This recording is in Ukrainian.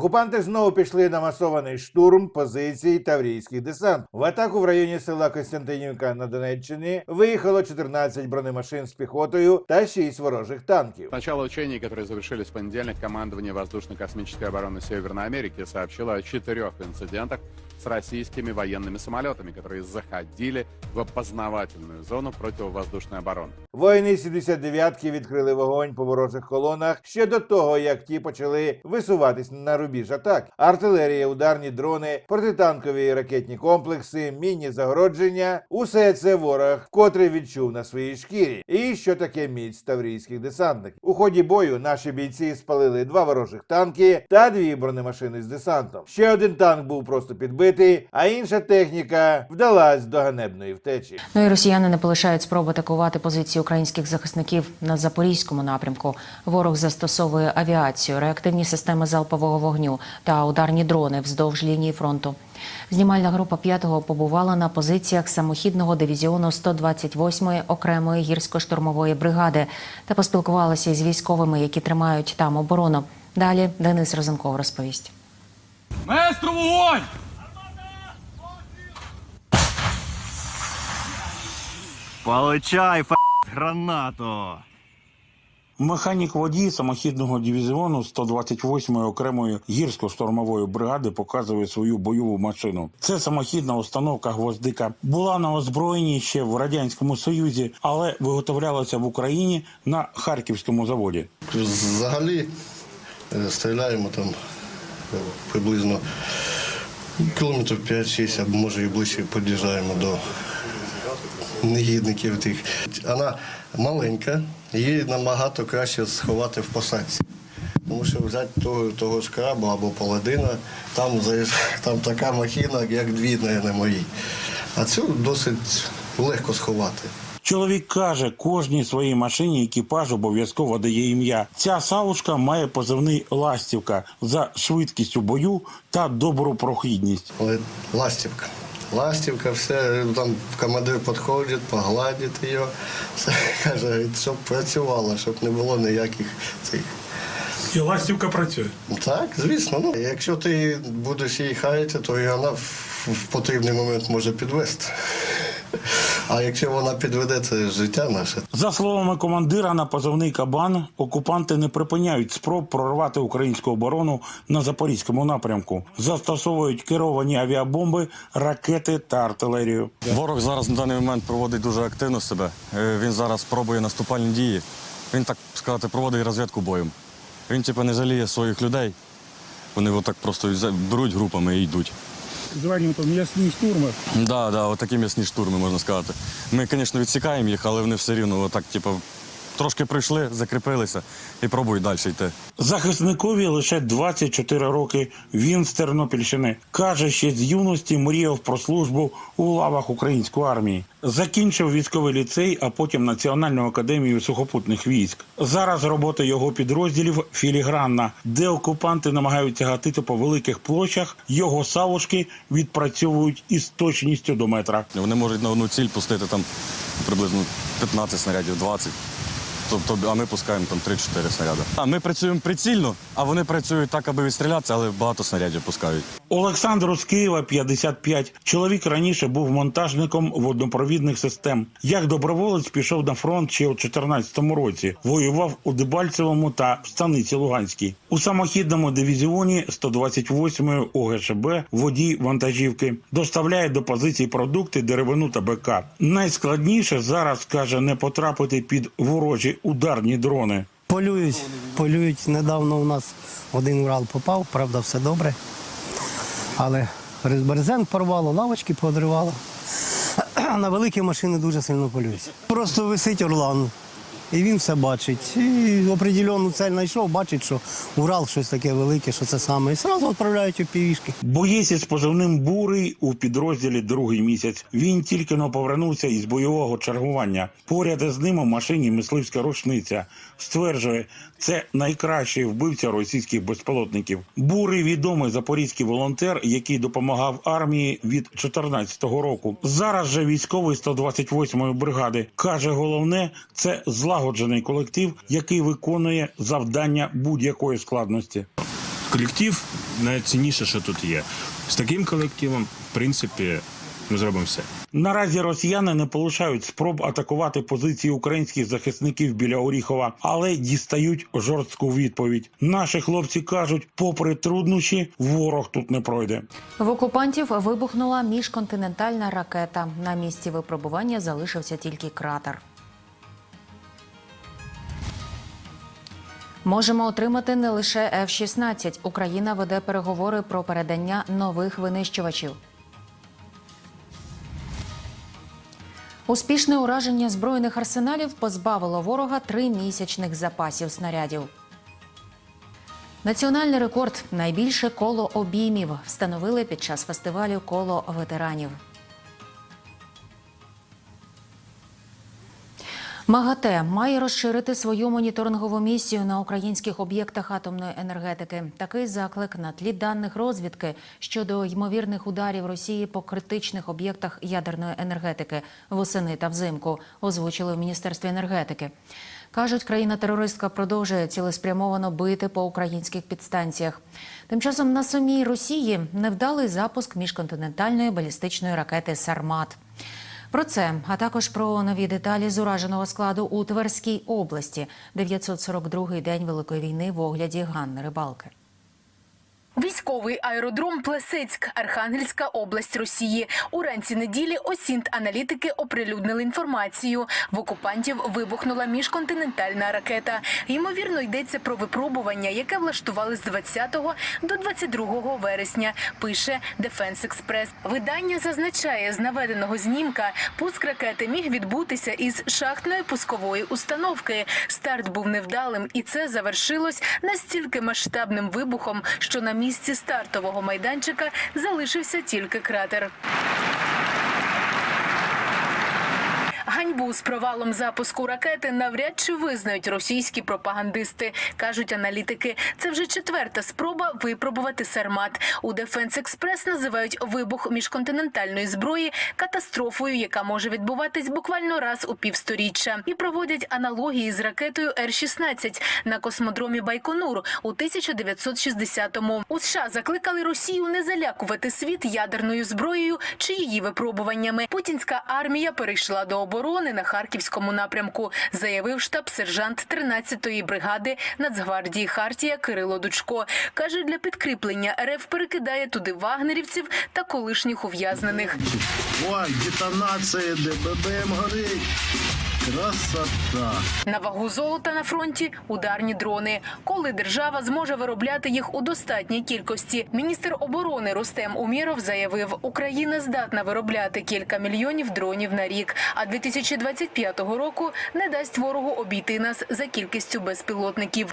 Окупанти знову пішли на масований штурм позицій таврійських десант. В атаку в районі села Костянтинівка на Донеччині виїхало 14 бронемашин з піхотою та 6 ворожих танків. Начало учений, которые завершились в понедельник, командование воздушно-космической обороны Северной Америки сообщило о четырех инцидентах с российскими военными самолетами, которые заходили в опознавательную зону противовоздушной обороны. Воїни 79-ки відкрили вогонь по ворожих колонах ще до того, як ті почали висуватись на рубіж атак. Артилерія, ударні дрони, протитанкові і ракетні комплекси, мінні загородження усе це ворог вкотре відчув на своїй шкірі. І що таке міць таврійських десантників. У ході бою наші бійці спалили два ворожих танки та дві бронемашини з десантом. Ще один танк був просто підбитий, а інша техніка вдалась до ганебної втечі. Ну і росіяни не полишають спроб атакувати позиції українських захисників на запорізькому напрямку. Ворог застосовує авіацію, реактивні системи залпового вогню та ударні дрони вздовж лінії фронту. Знімальна група 5-го побувала на позиціях самохідного дивізіону 128-ї окремої гірсько-штурмової бригади та поспілкувалася із військовими, які тримають там оборону. Далі Денис Розенков розповість. Маестро, вогонь! Получай, ф... гранату! Механік водій самохідного дивізіону 128-ї окремої гірсько-штурмової бригади показує свою бойову машину. Це самохідна установка гвоздика була на озброєнні ще в радянському союзі, але виготовлялася в Україні на харківському заводі. Взагалі е, стріляємо там е, приблизно кілометрів 5-6, або може і ближче під'їжджаємо до негідників тих. Вона маленька, її набагато краще сховати в посадці. Тому що взяти того, того ж краба або паладина, там, там така махіна, як дві, на моїй. А цю досить легко сховати. Чоловік каже, кожній своїй машині екіпаж обов'язково дає ім'я. Ця савушка має позивний ластівка за швидкістю бою та добру прохідність. Але ластівка. Ластівка, все, там командир підходить, погладить її, все каже, щоб працювало, щоб не було ніяких цих. І ластівка працює. Ну, Так, звісно. Ну, якщо ти будеш її хаяти, то і вона в, в потрібний момент може підвести. А якщо вона підведе, це життя наше. За словами командира на позивний кабан, окупанти не припиняють спроб прорвати українську оборону на запорізькому напрямку, застосовують керовані авіабомби, ракети та артилерію. Ворог зараз на даний момент проводить дуже активно себе. Е, Він зараз пробує наступальні дії. Він так сказати, проводить розвідку боєм. Він типу, не жаліє своїх людей. Вони отак просто беруть групами і йдуть. Звання там м'ясні штурми. Да, да, отакі м'ясні штурми, можна сказати. Ми, звісно, відсікаємо їх, але вони все рівно отак, типу, трошки прийшли, закріпилися і пробують далі йти. Захисникові лише 24 роки. Він з Тернопільщини каже, ще з юності мріяв про службу у лавах української армії. Закінчив військовий ліцей, а потім Національну академію сухопутних військ. Зараз робота його підрозділів філігранна, де окупанти намагаються гатити по великих площах. Його савушки відпрацьовують із точністю до метра. Вони можуть на одну ціль пустити там приблизно 15 снарядів, 20. Тобто, а ми пускаємо там 3-4 снаряди. А ми працюємо прицільно, а вони працюють так, аби відстрілятися, але багато снарядів пускають. Олександр з Києва 55. Чоловік раніше був монтажником воднопровідних систем. Як доброволець пішов на фронт ще у 14-му році. Воював у Дебальцевому та в станиці Луганській. У самохідному дивізіоні 128-ї ОГШБ водій вантажівки доставляє до позицій продукти, деревину та БК. Найскладніше зараз каже не потрапити під ворожі ударні дрони. Полюють, полюють. Недавно у нас один Урал попав, правда, все добре. Але резберзен порвало, лавочки подривало. На великі машини дуже сильно полюють. Просто висить Орлан. І він все бачить. І определену цель знайшов, бачить, що Урал щось таке велике, що це саме. І одразу відправляють у півішки. Боєць із позивним бурий у підрозділі другий місяць. Він тільки но повернувся із бойового чергування. Поряд із ним у машині мисливська рушниця. Стверджує, це найкращий вбивця російських безпілотників. Бурий відомий запорізький волонтер, який допомагав армії від 14-го року. Зараз же військовий 128-ї бригади каже, головне це злагоджений колектив, який виконує завдання будь-якої складності. Колектив найцінніше, що тут є. З таким колективом, в принципі, ми зробимо все. Наразі росіяни не полишають спроб атакувати позиції українських захисників біля Оріхова, але дістають жорстку відповідь. Наші хлопці кажуть, попри труднощі, ворог тут не пройде. В окупантів вибухнула міжконтинентальна ракета. На місці випробування залишився тільки кратер. Можемо отримати не лише F-16. Україна веде переговори про передання нових винищувачів. Успішне ураження збройних арсеналів позбавило ворога тримісячних запасів снарядів. Національний рекорд найбільше коло обіймів встановили під час фестивалю коло ветеранів. МАГАТЕ має розширити свою моніторингову місію на українських об'єктах атомної енергетики. Такий заклик на тлі даних розвідки щодо ймовірних ударів Росії по критичних об'єктах ядерної енергетики восени та взимку озвучили в міністерстві енергетики. Кажуть, країна-терористка продовжує цілеспрямовано бити по українських підстанціях. Тим часом на самій Росії невдалий запуск міжконтинентальної балістичної ракети Сармат. Про це, а також про нові деталі з ураженого складу у Тверській області. 942-й день Великої війни в огляді Ганни Рибалки. Військовий аеродром Плесецьк, Архангельська область Росії. Уранці неділі осінт аналітики оприлюднили інформацію. В окупантів вибухнула міжконтинентальна ракета. Ймовірно, йдеться про випробування, яке влаштували з 20 до 22 вересня. Пише Defense Express. Видання зазначає, з наведеного знімка пуск ракети міг відбутися із шахтної пускової установки. Старт був невдалим, і це завершилось настільки масштабним вибухом, що на місці стартового майданчика залишився тільки кратер. Ганьбу з провалом запуску ракети навряд чи визнають російські пропагандисти. кажуть аналітики. Це вже четверта спроба випробувати сармат. У Defense Express називають вибух міжконтинентальної зброї катастрофою, яка може відбуватись буквально раз у півсторіччя, і проводять аналогії з ракетою Р-16 на космодромі Байконур у 1960-му. У США закликали Росію не залякувати світ ядерною зброєю чи її випробуваннями. Путінська армія перейшла до оборони на харківському напрямку, заявив штаб-сержант 13-ї бригади Нацгвардії Хартія Кирило Дучко. каже, для підкріплення РФ перекидає туди вагнерівців та колишніх ув'язнених. Ой, детонація ДББМ горить. Красота. На вагу золота на фронті ударні дрони. Коли держава зможе виробляти їх у достатній кількості, міністр оборони Рустем Уміров заявив, Україна здатна виробляти кілька мільйонів дронів на рік. А 2025 року не дасть ворогу обійти нас за кількістю безпілотників.